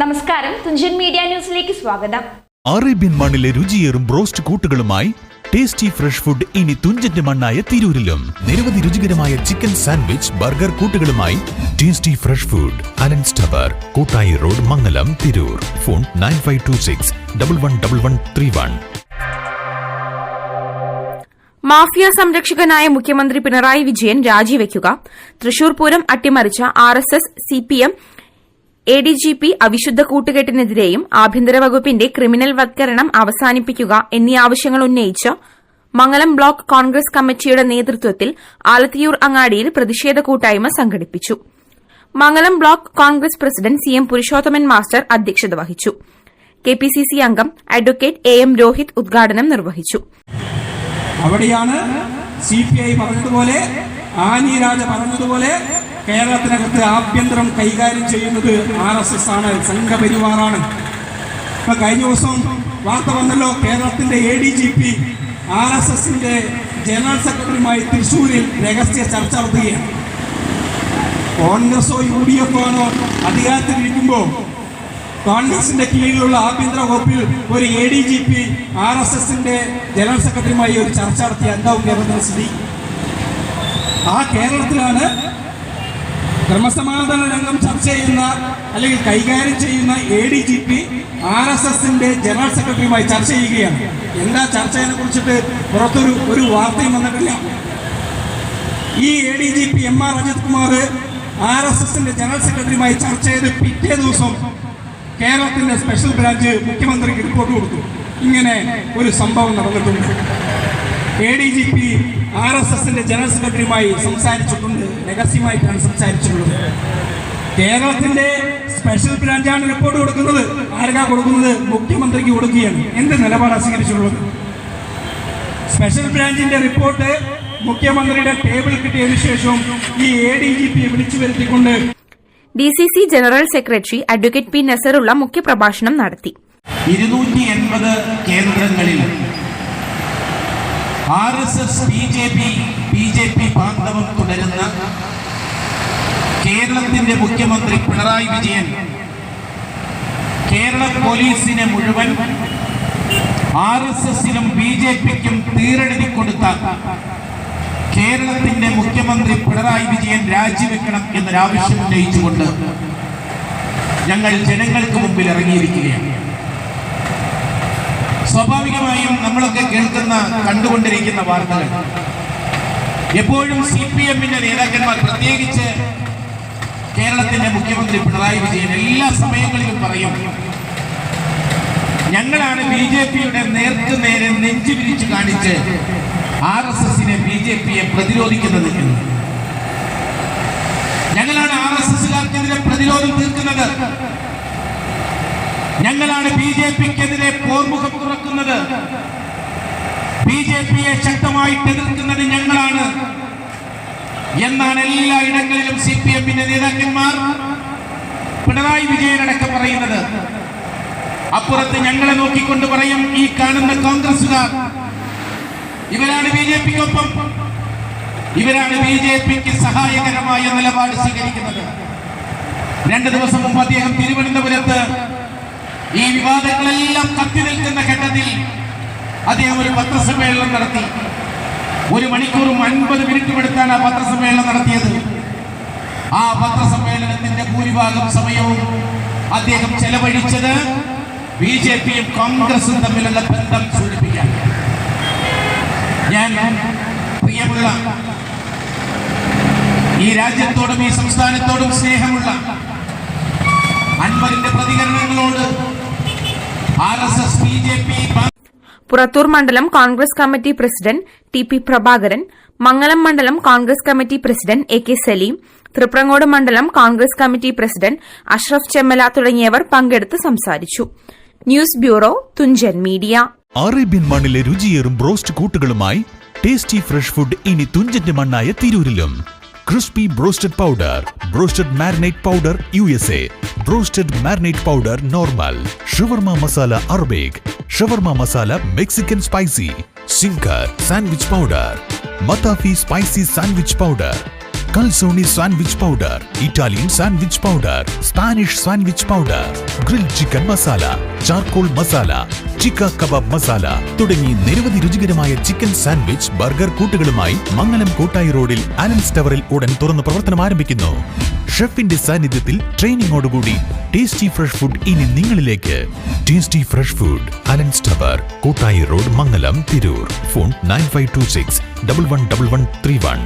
നമസ്കാരം. തുഞ്ചൻ മീഡിയ ന്യൂസിലേക്ക് സ്വാഗതം. അറേബ്യൻ മണ്ണിലെ രുചിയേറും ബ്രോസ്റ്റ് കൂട്ടുകളുമായി ടേസ്റ്റി ഫ്രഷ് ഫുഡ് ഇനി തുഞ്ചന്റെ മണ്ണായ തിരൂരിലും. നിരവധി രുചികരമായ ചിക്കൻ സാൻഡ്വിച്ച് ബർഗർ കൂട്ടുകളുമായി tasty fresh food. Alan സ്റ്റബർ Koottayi road Mangalam Tirur. Phone nine five two six double one double one three one. Mafia സംരക്ഷകനായ മുഖ്യമന്ത്രി പിണറായി വിജയൻ രാജിവയ്ക്കുക Thrissur Pooram അട്ടിമറിച്ച R S S C P M A D G P അവിശുദ്ധ കൂട്ടുകെട്ടിനെതിരെയും ആഭ്യന്തര വകുപ്പിന്റെ criminal വത്കരണം അവസാനിപ്പിക്കുക എന്നീ ആവശ്യങ്ങൾ ഉന്നയിച്ച് മംഗലം block Congress കമ്മിറ്റിയുടെ നേതൃത്വത്തിൽ ആലത്തിയൂർ അങ്ങാടിയിൽ പ്രതിഷേധ കൂട്ടായ്മ സംഘടിപ്പിച്ചു. Mangalam block Congress president C M Purushothaman master അധ്യക്ഷത വഹിച്ചു. കെ പി സി സി അംഗം അഡ്വക്കേറ്റ് എ എം രോഹിത് ഉദ്ഘാടനം നിർവഹിച്ചു. അവിടെയാണ് സി പി ഐ പറഞ്ഞതുപോലെ ആനി രാജ പറഞ്ഞതുപോലെ കേരളത്തിനകത്ത് ആഭ്യന്തരം കൈകാര്യം ചെയ്യുന്നത് ആർ എസ് എസ് ആണ് സംഘപരിവാറാണ്. ഇപ്പൊ കഴിഞ്ഞ ദിവസം വാർത്ത വന്നല്ലോ കേരളത്തിന്റെ A D G P R S എസിന്റെ ജനറൽ സെക്രട്ടറിയുമായി തൃശൂരിൽ രഹസ്യ ചർച്ച നടത്തുകയാണ്. കോൺഗ്രസോ യു ഡി എഫോ ആണോ അധികാരത്തിലിരിക്കുമ്പോൾ കോൺഗ്രസിന്റെ കീഴിലുള്ള ആഭ്യന്തര വകുപ്പിൽ ഒരു A D G P R S എസിന്റെ ജനറൽ സെക്രട്ടറിയുമായി ഒരു ചർച്ച നടത്തിയ എന്താവും കേരളത്തിന്റെ സ്ഥിതി? ആ കേരളത്തിലാണ് ക്രമസമാധാന രംഗം ചർച്ച ചെയ്യുന്ന അല്ലെങ്കിൽ കൈകാര്യം ചെയ്യുന്ന A D G P R S എസിന്റെ ജനറൽ സെക്രട്ടറിയുമായി ചർച്ച ചെയ്യുകയാണ്. എന്താ ചർച്ചയെ കുറിച്ചിട്ട് പുറത്തൊരു ഒരു വാർത്തയും വന്നിട്ടില്ല. ഈ A D G P M R Ajith Kumar R S എസിന്റെ ജനറൽ സെക്രട്ടറിയുമായി ചർച്ച ചെയ്ത് പിറ്റേ ദിവസം കേരളത്തിന്റെ സ്പെഷ്യൽ ബ്രാഞ്ച് മുഖ്യമന്ത്രിക്ക് റിപ്പോർട്ട് കൊടുത്തു. ഇങ്ങനെ ഒരു സംഭവം നടന്നിട്ടുണ്ട്. A D G P R S എസിന്റെ ജനറൽ സെക്രട്ടറിയുമായി സംസാരിച്ചിട്ടുണ്ട്. രഹസ്യമായിട്ടാണ് സംസാരിച്ചിട്ടുള്ളത്. കേരളത്തിന്റെ സ്പെഷ്യൽ ബ്രാഞ്ചാണ് റിപ്പോർട്ട് കൊടുക്കുന്നത്. ആർക്കാ കൊടുക്കുന്നത്? മുഖ്യമന്ത്രിക്ക് കൊടുക്കുകയാണ്. എന്ത് നിലപാടാണ് സ്വീകരിച്ചിട്ടുള്ളത്? സ്പെഷ്യൽ ബ്രാഞ്ചിന്റെ റിപ്പോർട്ട് മുഖ്യമന്ത്രിയുടെ ടേബിൾ കിട്ടിയതിനു ശേഷം ഈ എ ഡി ജി പിയെ വിളിച്ചു വരുത്തിക്കൊണ്ട് D C C general secretary advocate P Nasarulla മുഖ്യപ്രഭാഷണം നടത്തി. ഇരുന്നൂറ്റി എൺപത് കേന്ദ്രങ്ങളിൽ R S S B J P B J P തുടരുന്ന കേരളത്തിന്റെ മുഖ്യമന്ത്രി പിണറായി വിജയൻ കേരള പോലീസിനെ മുഴുവൻ ആർ എസ് എസിനും ബി ജെ പിക്കും തീരെഴുതി കൊടുത്ത കേരളത്തിന്റെ മുഖ്യമന്ത്രി പിണറായി വിജയൻ രാജിവെക്കണം എന്നൊരാവശ്യം ഉന്നയിച്ചുകൊണ്ട് ഞങ്ങൾ ജനങ്ങൾക്ക് മുമ്പിൽ ഇറങ്ങിയിരിക്കുകയാണ്. സ്വാഭാവികമായും നമ്മളൊക്കെ കേൾക്കുന്ന കണ്ടുകൊണ്ടിരിക്കുന്ന വാർത്തകൾ. എപ്പോഴും സി പി എമ്മിന്റെ നേതാക്കന്മാർ പ്രത്യേകിച്ച് കേരളത്തിന്റെ മുഖ്യമന്ത്രി പിണറായി വിജയൻ എല്ലാ സമയങ്ങളിലും പറയും ഞങ്ങളാണ് ബി ജെ പിയുടെ നേർക്ക് നേരെ നെഞ്ചു വിരിച്ചു കാണിച്ച് ആർ എസ് എസിനെ ബി ജെ പിയെ പ്രതിരോധിക്കുന്നത് ഞങ്ങളാണ് ആർ എസ് എസുകാർക്കെതിരെ പ്രതിരോധം തീർക്കുന്നത്. ഞങ്ങളാണ് ബി ജെ പിക്കെതിരെ പോർമുഖം തുറക്കുന്നത്. ബി ജെ പിയെ ശക്തമായിട്ട് എതിർക്കുന്നത് ഞങ്ങളാണ്. എന്നാണ് എല്ലാ ഇടങ്ങളിലും സി പി എമ്മിന്റെ നേതാക്കന്മാർ പിണറായി വിജയനടക്കം പറയുന്നത്. അപ്പുറത്ത് ഞങ്ങളെ നോക്കിക്കൊണ്ട് പറയും ഈ കാണുന്ന കോൺഗ്രസുകാർ ഇവരാണ് ബി ജെ പിക്കൊപ്പം. ഇവരാണ് ബി ജെ പിക്ക് സഹായകരമായ നിലപാട് സ്വീകരിക്കുന്നത്. രണ്ട് ദിവസം മുമ്പ് അദ്ദേഹം ഈ വിവാദങ്ങളെല്ലാം കത്തി നിൽക്കുന്ന ഘട്ടത്തിൽ അദ്ദേഹം ഒരു പത്രസമ്മേളനം നടത്തി. ഒരു മണിക്കൂറും അൻപത് മിനിറ്റും എടുത്താണ് ആ പത്രസമ്മേളനം നടത്തിയത്. ആ പത്രസമ്മേളനത്തിന്റെ ഭൂരിഭാഗം സമയവും അദ്ദേഹം ചെലവഴിച്ചത് ബി ജെ പിയും കോൺഗ്രസും തമ്മിലുള്ള ബന്ധം സൂചിപ്പിക്കാൻ. ഞാൻ പ്രിയമുള്ള ഈ രാജ്യത്തോടും ഈ സംസ്ഥാനത്തോടും സ്നേഹമുള്ള അൻവറിന്റെ പ്രതികരണങ്ങളോട് R S S B J P Purathur മണ്ഡലം Congress committee president T P Prabhakaran Mangalam മണ്ഡലം Congress committee president A K Salim Triprangode മണ്ഡലം Congress committee president Ashraf Chemmala തുടങ്ങിയവർ പങ്കെടുത്ത് സംസാരിച്ചു. News bureau Thunchan media. Arabian മണ്ണിലെ രുചിയേറും broast കൂട്ടുകളുമായി tasty fresh food ഇനി തുഞ്ചന്റെ മണ്ണായ തിരൂരിലും. Crispy broasted powder broasted marinate powder U S A broasted marinate powder normal shawarma masala Arabic shawarma masala Mexican spicy zinger sandwich powder മതാഫി spicy sandwich powder calzone sandwich powder Italian sandwich powder Spanish sandwich powder grill chicken masala charcoal masala ചിക്ക kebab masala തുടങ്ങി നിരവധി രുചികരമായ chicken sandwich burger കൂട്ടുകളുമായി മംഗലം കോട്ടായി റോഡിൽ Alan's ടവറിൽ ഉടൻ തുറന്ന് പ്രവർത്തനം ആരംഭിക്കുന്നു. ഷെഫിന്റെ സാന്നിധ്യത്തിൽ ട്രെയിനിങ്ങോടുകൂടി ടേസ്റ്റി ഫ്രഷ് ഫുഡ് ഇനി നിങ്ങളിലേക്ക്. Tasty fresh food Alan സ്റ്റബർ Kottayi road Mangalam Tirur phone nine five two six double one double one three one